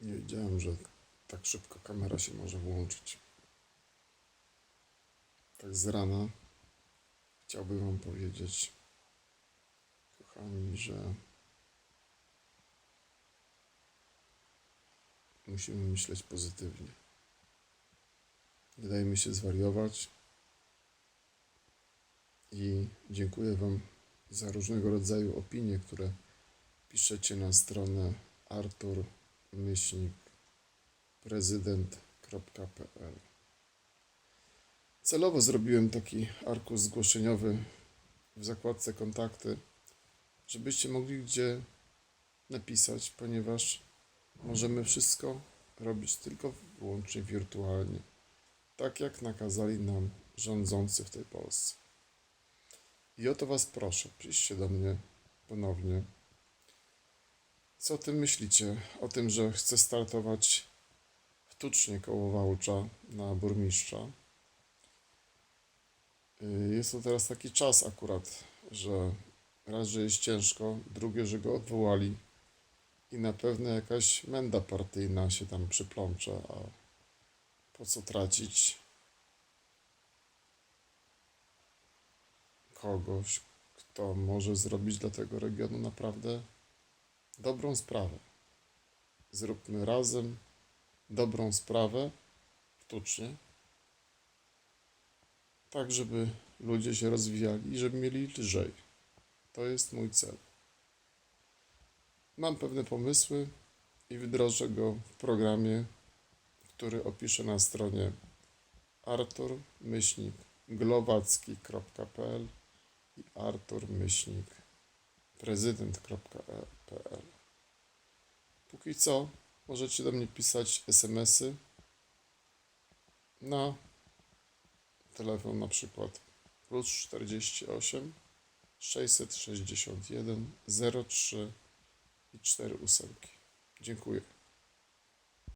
wiedziałem, że tak szybko kamera się może włączyć. Tak z rana chciałbym Wam powiedzieć, kochani, że musimy myśleć pozytywnie. Nie dajmy się zwariować. I dziękuję Wam za różnego rodzaju opinie, które piszecie na stronę artur-prezydent.pl. Celowo zrobiłem taki arkusz zgłoszeniowy w zakładce kontakty, żebyście mogli gdzie napisać, ponieważ możemy wszystko robić tylko wyłącznie wirtualnie, tak jak nakazali nam rządzący w tej Polsce. I o to Was proszę, przyjdźcie do mnie ponownie. Co o tym myślicie? O tym, że chcę startować w Tucznie koło Wałcza na burmistrza. Y, Jest to teraz taki czas akurat, że raz, że jest ciężko, drugie, że go odwołali i na pewno jakaś menda partyjna się tam przyplącze, a po co tracić kogoś, kto może zrobić dla tego regionu naprawdę dobrą sprawę. Zróbmy razem dobrą sprawę w Tucznie, tak żeby ludzie się rozwijali i żeby mieli lżej. To jest mój cel. Mam pewne pomysły i wdrożę go w programie, który opiszę na stronie artur-glowacki.pl i artur-prezydent.pl. Póki co możecie do mnie pisać SMS-y na telefon na przykład plus 48 661 03 i 4 ósemki. Dziękuję.